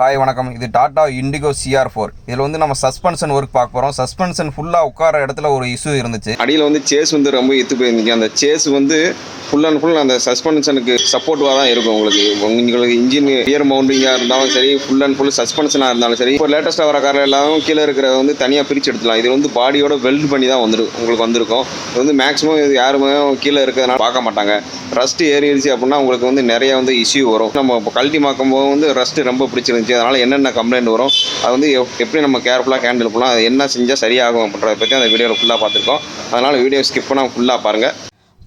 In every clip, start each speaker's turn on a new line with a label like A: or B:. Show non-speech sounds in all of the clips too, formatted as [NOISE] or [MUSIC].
A: Hi வணக்கம். இது tata indigo CR four இதில் வந்து நம்ம சஸ்பென்ஷன் ஒர்க் பார்க்க போகிறோம் சஸ்பென்ஷன் ஃபுல்லாக உட்கார இடத்துல ஒரு இஷ்யூ இருந்துச்சு.
B: அடியில் வந்து சேஸ் வந்து ரொம்ப எத்து போயிருந்துச்சு. அந்த சேஸ் வந்து ஃபுல் அண்ட் ஃபுல் அந்த சஸ்பென்ஷனுக்கு சப்போர்ட்டிவாக தான் இருக்கும் உங்களுக்கு. உங்களுக்கு இன்ஜின் இயர் மவுண்டிங்காக இருந்தாலும் சரி ஃபுல் அண்ட் ஃபுல் சஸ்பென்ஷனாக இருந்தாலும் சரி இப்போ லேட்டஸ்ட்டாக வர காரில் எல்லாரும் கீழே இருக்கிறத வந்து தனியாக பிரித்து எடுத்துலாம் இது வந்து பாடியோட வெல்ட் பண்ணி தான் வந்துடும் உங்களுக்கு வந்திருக்கும். இது வந்து மேக்ஸிமம் இது யாருமே கீழே இருக்கிறதுனால பார்க்க மாட்டாங்க. ரஸ்ட் ஏறிடுச்சு அப்படின்னா உங்களுக்கு வந்து நிறைய வந்து இஷ்யூ வரும். நம்ம கழட்டி மாக்கும் போது வந்து ரஸ்ட் ரொம்ப பிடிச்சிருந்துச்சு. அதனால் என்னென்ன கம்ப்ளைண்ட் வரும் அது வந்து எப்படி நம்ம கேர்ஃபுல்லாக ஹேண்டில் பண்ணலாம் அது என்ன செஞ்சால் சரியாகும் அப்படின்றத பற்றி அந்த வீடியோவில் ஃபுல்லாக பார்த்துருக்கோம். அதனால் வீடியோ ஸ்கிப் பண்ணால் ஃபுல்லாக பாருங்கள்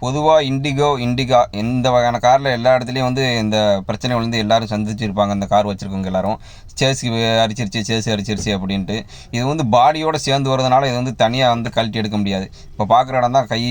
A: பொதுவாக இண்டிகோ இண்டிகா இந்த வகையான காரில் எல்லா இடத்துலையும் வந்து இந்த பிரச்சனை வந்து எல்லோரும் சந்திச்சிருப்பாங்க. இந்த கார் வச்சுருக்கவங்க எல்லோரும். சேஸுக்கு அரிச்சிருச்சு சேஸ் அரிச்சிருச்சு அப்படின்ட்டு. இது வந்து பாடியோடு சேர்ந்து வரதுனால இது வந்து தனியாக வந்து கழட்டி எடுக்க முடியாது. இப்போ பார்க்குற இடம் தான் கை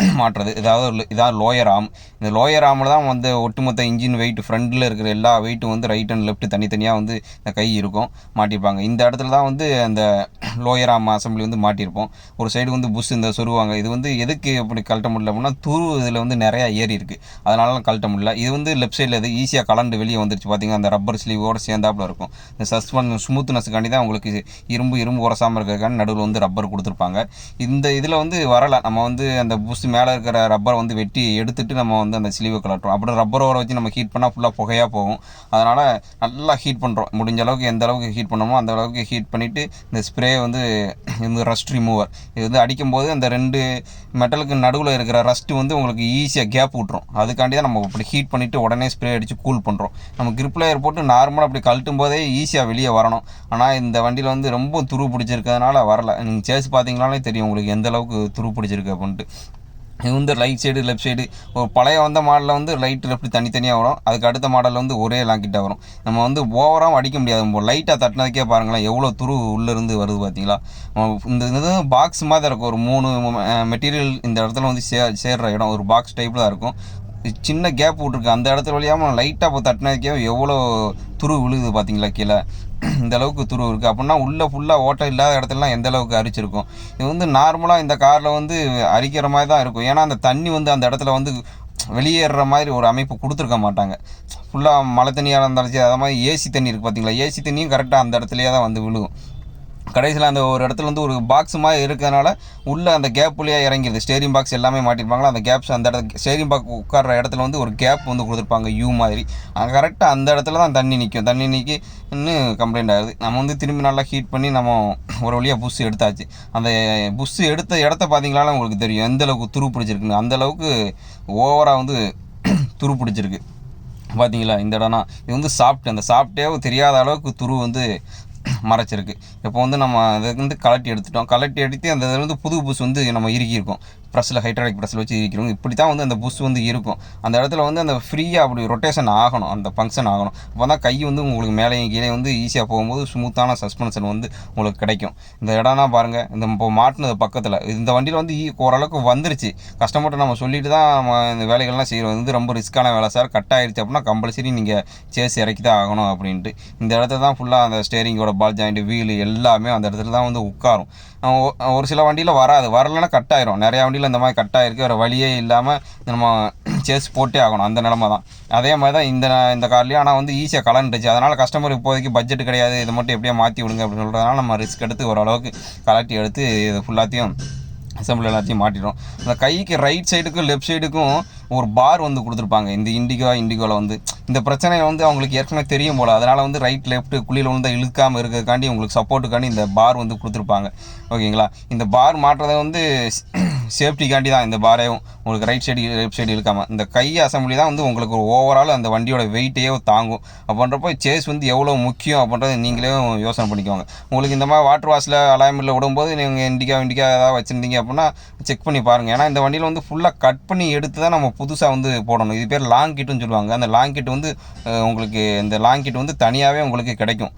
A: [CLEARS THROAT] மாட்டுறது இதாவது இதான் லோயர் ஆம் இந்த லோயர் ஆமில் தான் வந்து ஒட்டுமொத்த இன்ஜின் வெயிட் ஃப்ரண்ட்டில் இருக்கிற எல்லா வெயிட்டும் வந்து ரைட் அண்ட் லெஃப்ட் தனித்தனியாக வந்து இந்த கை இருக்கும். மாட்டியிருப்பாங்க இந்த இடத்துல தான் வந்து அந்த [CLEARS THROAT] லோயர் ஆம் அசம்பிளி வந்து மாட்டியிருப்போம். ஒரு சைடு வந்து புஷ் இந்த சொருவாங்க. இது வந்து எதுக்கு அப்படி கழட்ட முடியல அப்படின்னா துரு இதில் வந்து நிறையா ஏறி இருக்குது அதனால கழட்ட முடியல. இது வந்து லெஃப்ட் சைடில் இது ஈஸியாக கலண்டு வெளியே வந்துருச்சு. பார்த்தீங்கன்னா அந்த ரப்பர் ஸ்லீவோடு சேர்ந்தாப்புல இருக்கும். இந்த சஸ்பென்ஸ் ஸ்மூத்னஸ்க்காண்டி தான் உங்களுக்கு இரும்பு இரும்பு உரசாமல் இருக்கிறதுக்காண்டி நடுவில் வந்து ரப்பர் கொடுத்துருப்பாங்க. இந்த இதில் வந்து வரலை. நம்ம வந்து அந்த புஷ் மேலே இருக்கிற ரப்பரை வந்து வெட்டி எடுத்துட்டு நம்ம வந்து அந்த ஸ்லீவை கலட்டுறோம் அப்படி ரப்பரோட வச்சு நம்ம ஹீட் பண்ணால் ஃபுல்லாக புகையாக போகும். அதனால் நல்லா ஹீட் பண்ணுறோம் முடிஞ்ச அளவுக்கு எந்த அளவுக்கு ஹீட் பண்ணணுமோ அந்த அளவுக்கு ஹீட் பண்ணிவிட்டு இந்த ஸ்ப்ரே வந்து இந்த ரஸ்ட் ரிமூவர் இது வந்து அடிக்கும்போது அந்த ரெண்டு மெட்டலுக்கு நடுவில் இருக்கிற ரஸ்ட்டு வந்து உங்களுக்கு ஈஸியாக கேப் விட்ரும் அதுக்காண்டி தான் நம்ம இப்படி ஹீட் பண்ணிவிட்டு உடனே ஸ்ப்ரே அடித்து கூல் பண்ணுறோம் நம்ம கிரிப் லேயர் போட்டு நார்மலாக அப்படி கழட்டும் போதே ஈஸியாக வெளியே வரணும். ஆனால் இந்த வண்டியில் வந்து ரொம்ப துரு பிடிச்சிருக்கிறதுனால வரல. நீங்கள் சேஸ் பார்த்தீங்கனாலே தெரியும் உங்களுக்கு எந்த அளவுக்கு துரு பிடிச்சிருக்கு அப்படின்ட்டு. வந்து ரைட் சைடு லெஃப்ட் சைடு ஒரு பழைய வந்த மாடலில் வந்து ரைட் லெஃப்ட் தனித்தனியாக வரும். அதுக்கு அடுத்த மாடலில் வந்து ஒரே லாங்கிட்டாக வரும். நம்ம வந்து ஓவராகவும் அடிக்க முடியாது. லைட்டாக தட்டினதுக்கே பாருங்களேன் எவ்வளோ துரு உள்ளேருந்து வருது பார்த்தீங்களா? இந்த இது பாக்ஸ் மாதிரி தான் இருக்கும். ஒரு மூணு மெட்டீரியல் இந்த இடத்துல வந்து சே சேர்கிற இடம். ஒரு பாக்ஸ் டைப்பில் தான் இருக்கும். சின்ன கேப் விட்ருக்கு அந்த இடத்துல வழியாமல் லைட்டாக இப்போ தட்டினதுக்கே எவ்வளோ துரு விழுகுது பார்த்தீங்களா கீழே? [CLEARS THROAT] இந்த அளவுக்கு துரு இருக்குது அப்படின்னா உள்ளே ஃபுல்லாக ஓட்டை இல்லாத இடத்துலலாம் எந்த அளவுக்கு அரிச்சிருக்கும்? இது வந்து நார்மலாக இந்த காரில் வந்து அரிக்கிற மாதிரி தான் இருக்கும். ஏன்னா அந்த தண்ணி வந்து அந்த இடத்துல வந்து வெளியேறுற மாதிரி ஒரு அமைப்பு கொடுத்துருக்க மாட்டாங்க. ஃபுல்லாக மழை தண்ணியாக இருந்தாலும் சரி அதை மாதிரி ஏசி தண்ணி இருக்குது பார்த்தீங்களா ஏசி தண்ணியும் கரெக்டாக அந்த இடத்துலையே தான் வந்து விழுகும். கடைசியில் அந்த ஒரு இடத்துல வந்து ஒரு பாக்ஸ் மாதிரி இருக்கிறதுனால உள்ளே அந்த கேப்புலேயே இறங்கிடுது ஸ்டேரிங் பாக்ஸ் எல்லாமே மாட்டிருப்பாங்களா? அந்த கேப்ஸ் அந்த இடத்துல ஸ்டேரிங் பாக்ஸ் உட்கார்ற இடத்துல வந்து ஒரு கேப் வந்து கொடுத்துருப்பாங்க யூ மாதிரி. அங்கே கரெக்டாக அந்த இடத்துல தான் தண்ணி நிற்கும் தண்ணி நிற்கின்னு கம்ப்ளைண்ட் ஆகுது. நம்ம வந்து திரும்பி நல்லா ஹீட் பண்ணி நம்ம ஒரு வழியாக புஷ் எடுத்தாச்சு. அந்த புஷ் எடுத்த இடத்த பார்த்தீங்களால உங்களுக்கு தெரியும். எந்த அளவுக்கு துரு பிடிச்சிருக்குன்னு. அந்த அளவுக்கு ஓவராக வந்து [CLEARS THROAT] துரு பிடிச்சிருக்கு. பார்த்தீங்களா இந்த இடம்னா இது வந்து சாப்பிட்டு அந்த சாப்பிட்டே தெரியாத அளவுக்கு துரு வந்து மறைச்சிருக்கு. இப்போ வந்து நம்ம அதை வந்து கலட்டி எடுத்துட்டோம். கலட்டி எடுத்து அந்த இதில் வந்து புது புதுசு வந்து நம்ம இறுக்கியிருக்கோம். ப்ரெஸ்ஸில் ஹைட்ராலிக் ப்ரெஸ்ஸில் வச்சு இருக்கிறோம் இப்படி தான் வந்து அந்த புஷ் வந்து இருக்கும். அந்த இடத்துல வந்து அந்த ஃப்ரீயாக அப்படி ரொட்டேஷன் ஆகணும். அந்த ஃபங்க்ஷன் ஆகணும். அப்போ தான் கை வந்து உங்களுக்கு மேலேயும் கீழே வந்து ஈஸியாக போகும்போது ஸ்மூத்தான சஸ்பென்ஷன் வந்து உங்களுக்கு கிடைக்கும். இந்த இடம்னா பாருங்கள் இந்த இப்போ மாட்டினது பக்கத்தில். இந்த வண்டியில் வந்து ஈ- ஓரளவுக்கு வந்துருச்சு. கஸ்டமர்கிட்ட நம்ம சொல்லிட்டு தான் நம்ம இந்த வேலைகள்லாம் செய்கிறோம் வந்து ரொம்ப ரிஸ்க்கான வேலை சார் கட் ஆயிருச்சு அப்படின்னா கம்பல்சரி நீங்கள் சேஸ் இறக்கி தான் ஆகணும் அப்படின்ட்டு. இந்த இடத்துல தான் ஃபுல்லாக அந்த ஸ்டேரிங்கோட பால் ஜாயிண்ட் வீல் எல்லாமே அந்த இடத்துல தான் வந்து உட்காரும். ஒ- ஒரு சில வண்டியில் வராது. வரலைன்னா கட் ஆயிரும். நிறையா வண்டியில் இந்த மாதிரி கட் ஆகிருக்கு வேறு வழியே இல்லாமல் நம்ம சேஸ் போட்டே ஆகணும். அந்த நிலமை தான். அதே மாதிரி தான் இந்த இந்த கார்லேயும். ஆனால் வந்து ஈஸியாக கலண்டுச்சு அதனால் கஸ்டமர் இப்போதைக்கு பட்ஜெட் கிடையாது. இதை மட்டும் எப்படியா மாற்றி விடுங்க அப்படின்னு சொல்கிறதுனால நம்ம ரிஸ்க் எடுத்து ஓரளவுக்கு கலட்டி எடுத்து இது ஃபுல்லாத்தையும் அசம்பிள் எல்லாத்தையும் மாட்டிடும் அந்த கைக்கு ரைட் சைடுக்கும் லெஃப்ட் சைடுக்கும் ஒரு பார் வந்து கொடுத்துருப்பாங்க. இந்த இண்டிகோ இண்டிகோவில் வந்து. இந்த பிரச்சனை வந்து அவங்களுக்கு ஏற்கனவே தெரியும் போல். அதனால் வந்து ரைட் லெஃப்ட் குழியில் வந்து இழுக்காமல் இருக்கிறதுக்காண்டி உங்களுக்கு சப்போர்ட்டுக்காண்டி இந்த பார் வந்து கொடுத்துருப்பாங்க. ஓகேங்களா? இந்த பார் மாட்டுறதை வந்து சேஃப்டிக்காண்டி தான் இந்த பாரையும் உங்களுக்கு ரைட் சைடு லெஃப்ட் சைடு இழுக்காமல் இந்த கை அசம்பிளி தான் வந்து உங்களுக்கு ஒரு ஓவரால் அந்த வண்டியோட வெயிட்டையே தாங்கும். அப்படின்றப்போ சேஸ் வந்து எவ்வளோ முக்கியம் அப்படின்றத நீங்களே யோசனை பண்ணிக்கோங்க. உங்களுக்கு இந்த மாதிரி வாட்டர் வாஷில் அலாய்மெண்ட்டில் விடும்போது நீங்கள் இண்டிகா இண்டிகா ஏதாவது வச்சுருந்தீங்க அப்படின்னா செக் பண்ணி பாருங்கள் ஏன்னா இந்த வண்டியில் வந்து ஃபுல்லாக கட் பண்ணி எடுத்து தான் நம்ம புதுசாக வந்து போடணும். இது பேர் லாங் கிட்டுன்னு சொல்லுவாங்க. அந்த லாங் கிட் வந்து உங்களுக்கு இந்த லாங் கிட் வந்து தனியாகவே உங்களுக்கு கிடைக்கும்.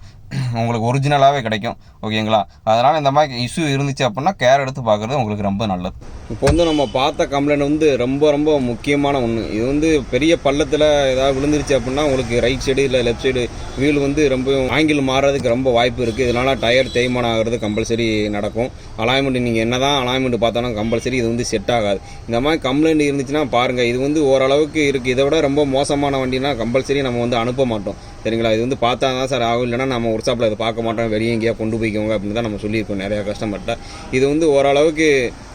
A: உங்களுக்கு ஒரிஜினலாகவே கிடைக்கும். ஓகேங்களா? அதனால் இந்த மாதிரி இஷ்யூ இருந்துச்சு அப்படின்னா கேர் எடுத்து பார்க்குறது உங்களுக்கு ரொம்ப நல்லது.
B: இப்போ வந்து நம்ம பார்த்த கம்ப்ளைண்ட் வந்து ரொம்ப ரொம்ப முக்கியமான ஒன்று இது வந்து பெரிய பள்ளத்தில் ஏதாவது விழுந்துருச்சு அப்படின்னா உங்களுக்கு ரைட் சைடு இல்லை லெஃப்ட் சைடு வீல் வந்து ரொம்ப ஆங்கிள் மாறுறதுக்கு ரொம்ப வாய்ப்பு இருக்குது இதனால் டயர் தேய்மானம் ஆகிறது கம்பல்சரி நடக்கும். அலாய்மெண்ட் நீங்கள் என்ன தான் அலாய்மெண்ட் பார்த்தாலும் கம்பல்சரி இது வந்து செட் ஆகாது. இந்த மாதிரி கம்ப்ளைண்ட் இருந்துச்சுன்னா பாருங்கள் இது வந்து ஓரளவுக்கு இருக்குது இதை விட ரொம்ப மோசமான வண்டினா கம்பல்சரி நம்ம வந்து அனுப்ப மாட்டோம்.
A: சரிங்களா? இது வந்து பார்த்தா தான் சார் ஆகும். இல்லைன்னா நம்ம ஒர்க் ஷாப்பில் இதை பார்க்க மாட்டோம். வெளியே எங்கேயா கொண்டு போய்க்கோங்க அப்படின்னு தான் நம்ம சொல்லியிருக்கோம் நிறையா கஸ்டமர்கிட்ட இது வந்து ஓரளவுக்கு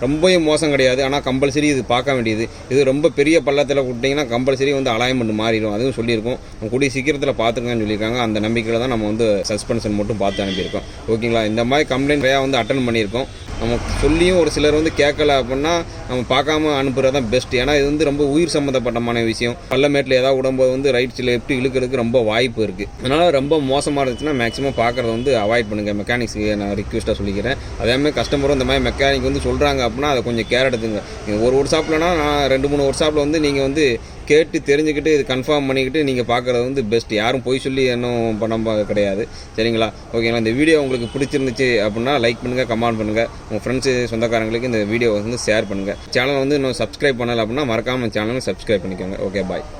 A: ரொம்பவும் மோசம் கிடையாது. ஆனால் கம்பல்சரி இது பார்க்க வேண்டியது. இது ரொம்ப பெரிய பள்ளத்தில் விட்டிங்கன்னா கம்பல்சரி வந்து அலைன்மெண்ட் மாறிடும். அதுவும் சொல்லியிருக்கோம். கூடிய சீக்கிரத்தில் பார்த்துருக்கான்னு சொல்லியிருக்காங்க. அந்த நம்பிக்கையில் தான் நம்ம வந்து சஸ்பென்ஷன் மட்டும் பார்த்து அனுப்பியிருக்கோம். ஓகேங்களா இந்த மாதிரி கம்ப்ளைண்ட் நிறையா வந்து அட்டன் பண்ணியிருக்கோம். நம்ம சொல்லியும் ஒரு சிலர் வந்து கேட்கல அப்படின்னா நம்ம பார்க்காம அனுப்புகிறது தான் பெஸ்ட் ஏன்னா இது வந்து ரொம்ப உயிர் சம்மந்தப்பட்டமான விஷயம். பள்ளமேட்டில் ஏதாவது விடும்போது வந்து ரைட் லெஃப்ட் இழுக்கிறதுக்கு ரொம்ப வாய்ப்பு இருக்குது அதனால் ரொம்ப மோசமாக இருந்துச்சுன்னா மேக்ஸிமம் பார்க்குறத வந்து அவாய்ட் பண்ணுங்கள் மெக்கானிக்ஸுக்கு நான் ரிக்வெஸ்ட்டாக சொல்லிக்கிறேன். அதே மாதிரி கஸ்டமரும் இந்த மாதிரி மெக்கானிக் வந்து சொல்கிறாங்க அப்படின்னா அதை கொஞ்சம் கேர் எடுத்துங்க. நீங்க ஒரு ஒர்க் ஷாப்லனா நான் ரெண்டு மூணு ஒர்க் ஷாப்பில் வந்து நீங்கள் வந்து கேட்டு தெரிஞ்சுக்கிட்டு இது கன்ஃபார்ம் பண்ணிக்கிட்டு நீங்கள் பார்க்குறது வந்து பெஸ்ட் யாரும் போய் சொல்லி இன்னும் பண்ண கிடையாது. சரிங்களா? ஓகேங்களா இந்த வீடியோ உங்களுக்கு பிடிச்சிருந்துச்சு அப்படின்னா லைக் பண்ணுங்கள் கமெண்ட் பண்ணுங்கள் உங்கள் ஃப்ரெண்ட்ஸு சொந்தக்காரங்களுக்கு இந்த வீடியோ வந்து ஷேர் பண்ணுங்கள் சேனல் வந்து இன்னும் சப்ஸ்கிரைப் பண்ணலை அப்படின்னா மறக்காமல் சேனலை சப்ஸ்கிரைப் பண்ணிக்கோங்க. Okay bye